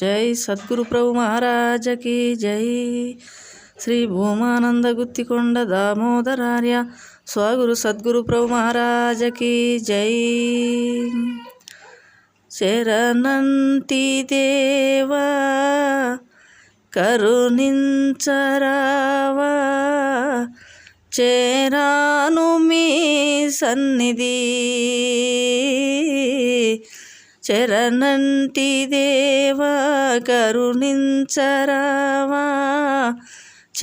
జై సద్గురు ప్రభు మహారాజకి జై. శ్రీ భూమానంద గుత్తికొండ దామోదరార్య స్వగురు సద్గురు ప్రభు మహారాజకి జై. శరణంతి దేవా కరుణించరావా చేరాను మీ సన్నిధి. చరణంటి దేవా కరుణించరావా.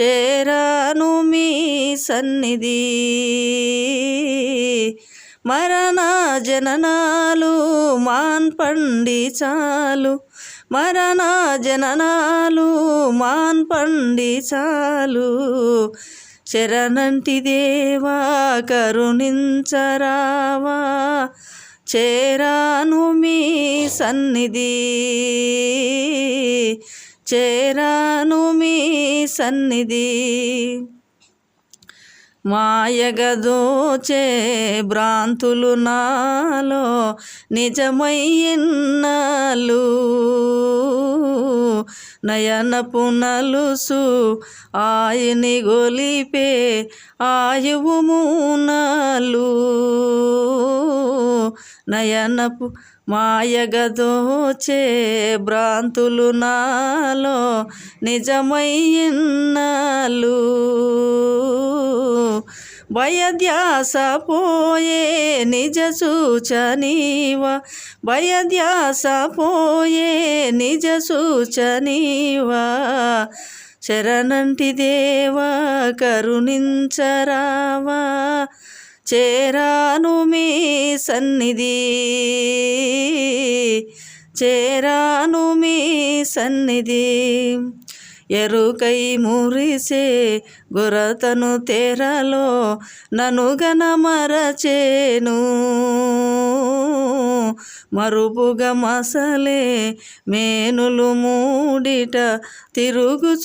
చేరాను మీ సన్నిధి. మరణ జననాలు మాన్పండి చాలు. మరణ జననాలు మాన్పండి చాలు. శరణంటి దేవా కరుణించరావా. చేరాను మీ సన్నిధి. చేరాను మీ సన్నిధి. మాయగదోచే భ్రాంతులు నాలో నిజమయ్యన్నాలు నయనపు నలుసు ఆయని గొలిపే ఆయువు మూనాలు నయనపు మాయగదోచే భ్రాంతులు నాలో నిజమయ్యన్నాలు. భయధ్యాస పోయే నిజ సూచనీవ భయధ్యాస పోయే నిజ సూచనీవ శరణంటి దేవా కరుణించరావా చేరాను మీ సన్నిధి. చేరాను మీ సన్నిధి. ఎరుకై మురిసే గురతను తెరలో నను గనమరచేను మరుపుగా మసలే మేనులు మూడిట తిరుగుచువగచేను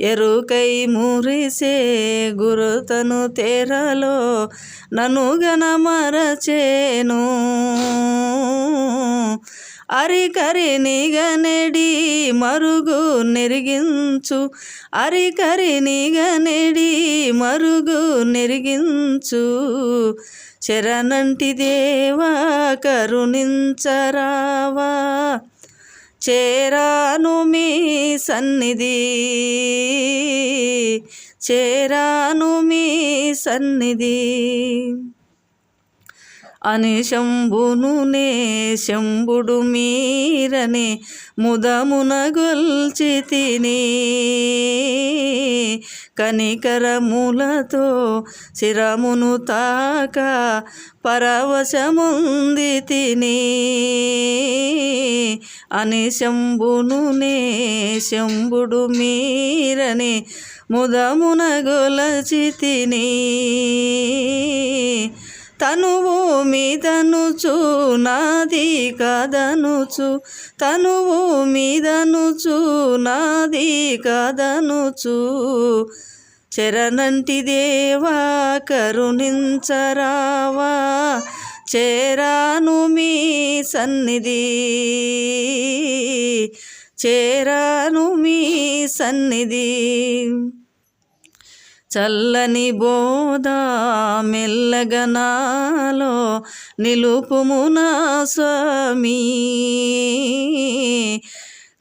ఎరుకై మురిసే గురుతను తెరలో నను గనమరచేను అరికరి నిగనెడి మరుగు నెరిగించు. అరికరి నిగనెడి మరుగు నెరిగించు. శరణంటి దేవా కరుణించరావా. చేరాను మీ సన్నిధి. చేరాను మీ సన్నిధి. అని శంభును నే శంభుడు మీరనే ముదమున గొల్చి తిని కనికరములతో శిరమును తాక పరవశముంది తిని అని శంభును నే శంభుడు మీరనే ముదమున గొలచి తిని తనువు మీదనుచు నాది కాదనుచు. తనువు మీదనుచు నాది కదనుచు. చెరనంటి దేవా కరుణించరావా. చేరాను మీ సన్నిధి. చేరాను మీ సన్నిధి. చల్లని బోధ మెల్లగనాలో నిలుపుమునా స్వామి.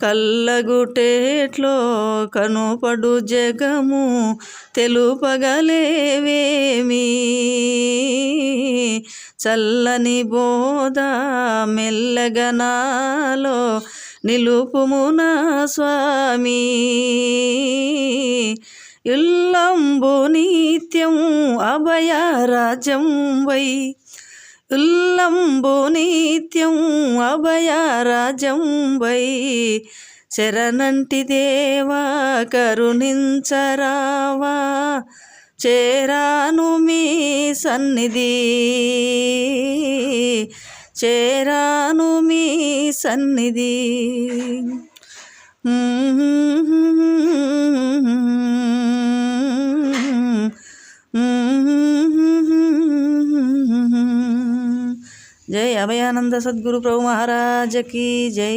కల్లగుటేట్లో కనుపడు జగము తెలుపగలేవేమి? చల్లని బోధ మెల్లగనాలో నిలుపుమునా స్వామి. ఇల్లంబు నిత్యం అభయరాజం వై. ఇల్లంబు నిత్యం అభయరాజం వై. శరణంటి దేవా కరుణించరావా. చేరాను మీ సన్నిధి. చేరాను మీ సన్నిధి. జై అభయానంద సద్గురు ప్రభు మహారాజకి జై.